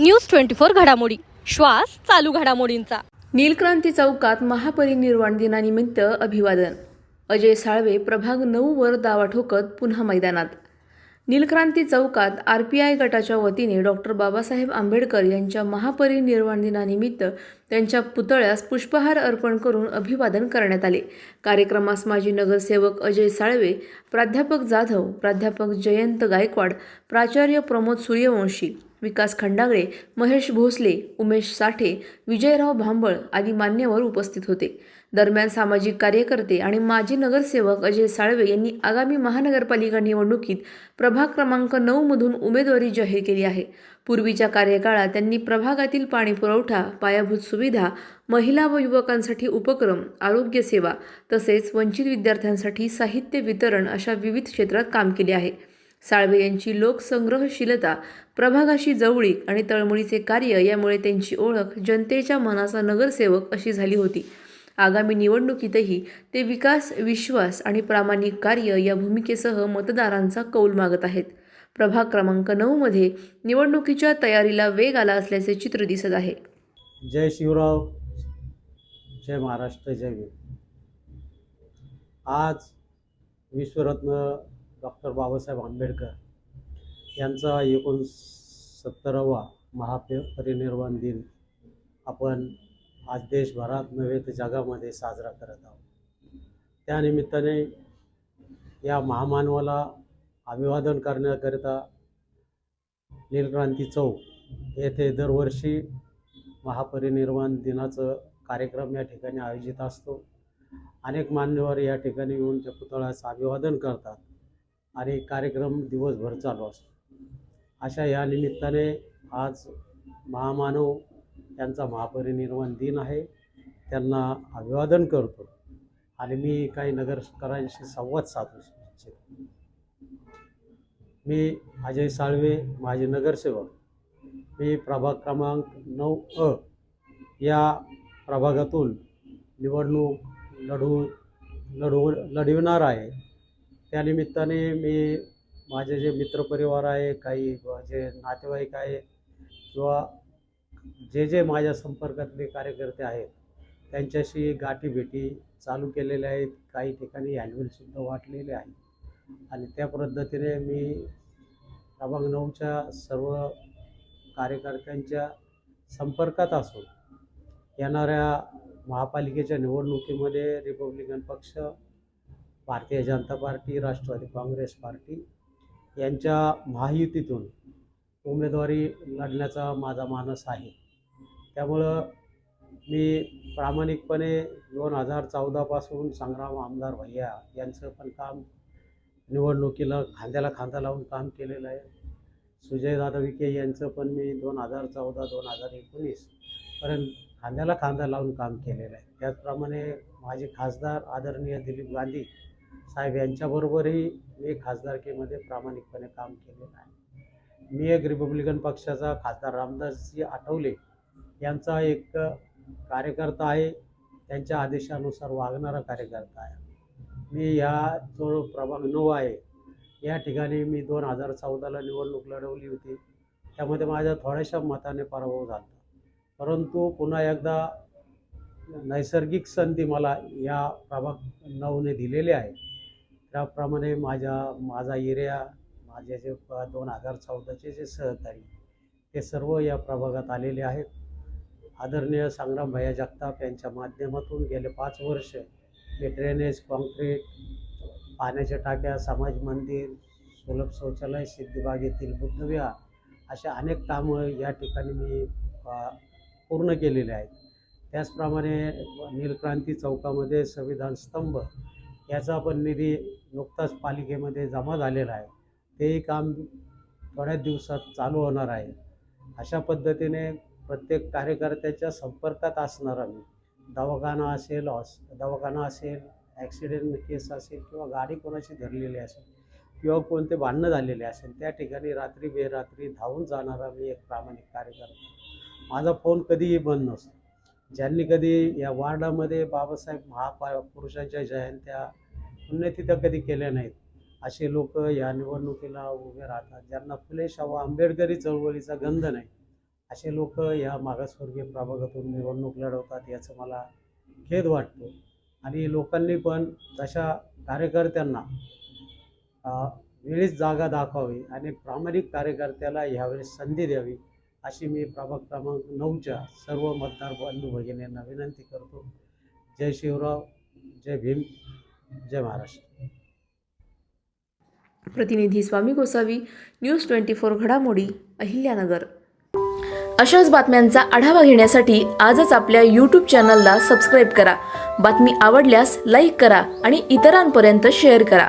News twenty four घडामोडी. श्वास चालू घडामोडींचा. नीलक्रांती चौकात महापरिनिर्वाण दिनानिमित्त अभिवादन. अजय साळवे प्रभाग नऊ वर दावा ठोकत पुन्हा मैदानात. नीलक्रांती चौकात आर पी आय गटाच्या वतीने डॉक्टर बाबासाहेब आंबेडकर यांच्या महापरिनिर्वाण दिनानिमित्त त्यांच्या पुतळ्यास पुष्पहार अर्पण करून अभिवादन करण्यात आले. कार्यक्रमास माजी नगरसेवक अजय साळवे प्राध्यापक जाधव प्राध्यापक जयंत गायकवाड प्राचार्य प्रमोद सूर्यवंशी विकास खंडागळे महेश भोसले उमेश साठे विजयराव भांबळ आदी मान्यवर उपस्थित होते. दरम्यान सामाजिक कार्यकर्ते आणि माजी नगरसेवक अजय साळवे यांनी आगामी महानगरपालिका निवडणुकीत प्रभाग क्रमांक नऊ मधून उमेदवारी जाहीर केली आहे. पूर्वीच्या कार्यकाळात त्यांनी प्रभागातील पाणी पुरवठा पायाभूत सुविधा महिला व युवकांसाठी उपक्रम आरोग्य सेवा तसेच वंचित विद्यार्थ्यांसाठी साहित्य वितरण अशा विविध क्षेत्रात काम केले आहे. साळवे यांची लोकसंग्रहशीलता प्रभागाशी जवळीक आणि तळमळीचे कार्य यामुळे त्यांची ओळख जनतेच्या मनाचा नगरसेवक अशी झाली होती. आगामी निवडणुकीतही ते विकास विश्वास आणि प्रामाणिक कार्य या भूमिकेसह मतदारांचा कौल मागत आहेत. प्रभाग क्रमांक नऊमध्ये निवडणुकीच्या तयारीला वेग आला असल्याचे चित्र दिसत आहे. जय शिवराव जय महाराष्ट्र जय आज विश्वरत्न डॉक्टर बाबासाहेब आंबेडकर यांचा एकोणसत्तरावा महापरिनिर्वाण दिन आपण आज देशभरात नव्हे तर जगामध्ये साजरा करत आहोत. त्यानिमित्ताने या महामानवाला अभिवादन करण्याकरिता नीलक्रांती चौक येथे दरवर्षी महापरिनिर्वाण दिनाचं कार्यक्रम या ठिकाणी आयोजित असतो. अनेक मान्यवर या ठिकाणी येऊन त्या पुतळ्याचं अभिवादन करतात. आणि कार्यक्रम दिवसभर चालू असतो. अशा या निमित्ताने आज महामानव त्यांचा महापरिनिर्वाण दिन आहे. त्यांना अभिवादन करतो आणि मी काही नगरकरांशी संवाद साधू इच्छितो. मी अजय साळवे माझे नगरसेवक. मी प्रभाग क्रमांक नऊ अ या प्रभागातून निवडणूक लढवून लढू लढविणार आहे. त्यानिमित्ताने मी माझे जे मित्रपरिवार आहे काही जे नातेवाईक आहे किंवा जे जे माझ्या संपर्कातले कार्यकर्ते आहेत त्यांच्याशी गाठीभेटी चालू केलेल्या आहेत. काही ठिकाणी हँडबिलसुद्धा वाटलेले आहेत आणि त्या पद्धतीने मी क्रमांक नऊच्या सर्व कार्यकर्त्यांच्या संपर्कात असून येणाऱ्या महापालिकेच्या निवडणुकीमध्ये रिपब्लिकन पक्ष भारतीय जनता पार्टी राष्ट्रवादी काँग्रेस पार्टी यांच्या महायुतीतून उमेदवारी लढण्याचा माझा मानस आहे. त्यामुळं मी प्रामाणिकपणे दोन हजार चौदापासून संग्राम आमदार भैया यांचं पण काम निवडणुकीला खांद्याला खांदा लावून काम केलेलं आहे. सुजयदादा विखे यांचं पण मी दोन हजार चौदा दोन हजार एकोणीस पर्यंत खांद्याला खांदा लावून काम केलेलं आहे. त्याचप्रमाणे माझे खासदार आदरणीय दिलीप गांधी साहेब यांच्याबरोबरही मी खासदारकीमध्ये प्रामाणिकपणे काम केलेलं आहे. मी एक रिपब्लिकन पक्षाचा खासदार रामदासजी आठवले यांचा एक कार्यकर्ता आहे. त्यांच्या आदेशानुसार वागणारा कार्यकर्ता आहे. मी ह्या जो प्रभाग नऊ आहे या ठिकाणी मी दोन हजार चौदाला निवडणूक लढवली होती. त्यामध्ये माझ्या थोड्याशा मताने पराभव झाला. परंतु पुन्हा एकदा नैसर्गिक संधी मला या प्रभाग नऊने दिलेली आहे त्याप्रमाणे माझ्या माझा एरिया माझे जे प- दोन हजार चौदाचे जे सहकारी ते सर्व या प्रभागात आलेले आहेत. आदरणीय संग्राम भैया जगताप यांच्या माध्यमातून गेले पाच वर्ष हे ड्रेनेज कॉन्क्रीट पाण्याच्या टाक्या समाज मंदिर सुलभ शौचालय सिद्धिबागेतील बुद्धविहार अशा अनेक कामं या ठिकाणी मी पूर्ण केलेले आहेत. त्याचप्रमाणे नीलक्रांती चौकामध्ये संविधान स्तंभ याचा पण निधी नुकताच पालिकेमध्ये जमा झालेला आहे. तेही काम थोड्याच दिवसात चालू होणार आहे. अशा पद्धतीने प्रत्येक कार्यकर्त्याच्या संपर्कात असणारा मी दवाखाना असेल हॉस दवाखाना असेल ॲक्सिडेंट केस असेल किंवा गाडी कोणाची धरलेली असेल किंवा कोणते भांडणं झालेले असेल त्या ठिकाणी रात्री बेरात्री धावून जाणारा मी एक प्रामाणिक कार्यकर्ता माझा फोन कधीही बंद नसतो. ज्यांनी कधी या वार्डामध्ये बाबासाहेब महापा पुरुषांच्या जयंत्या पुण्यतिथ्या कधी केल्या नाहीत असे लोक या निवडणुकीला उभे राहतात ज्यांना फुले शाहू आंबेडकरी चळवळीचा गंध नाही असे लोक या मागासवर्गीय प्रभागातून निवडणूक लढवतात याचं मला खेद वाटतो. आणि लोकांनी पण तशा कार्यकर्त्यांना वेळीच जागा दाखवावी आणि प्रामाणिक कार्यकर्त्याला ह्यावेळेस संधी द्यावी अशी मी प्रभाग क्रमांक नऊच्या सर्व मतदार बंधू भगिनींना विनंती करतो. जय शिवराव जय भीम जय महाराष्ट्र. प्रतिनिधी Swami Gosavi news twenty four घडामोडी अहिल्यानगर. अशाच बातम्यांचा आढावा घेण्यासाठी आजच आपल्या यूट्यूब चॅनलला सबस्क्राईब करा. बातमी आवडल्यास लाईक करा आणि इतरांपर्यंत शेअर करा.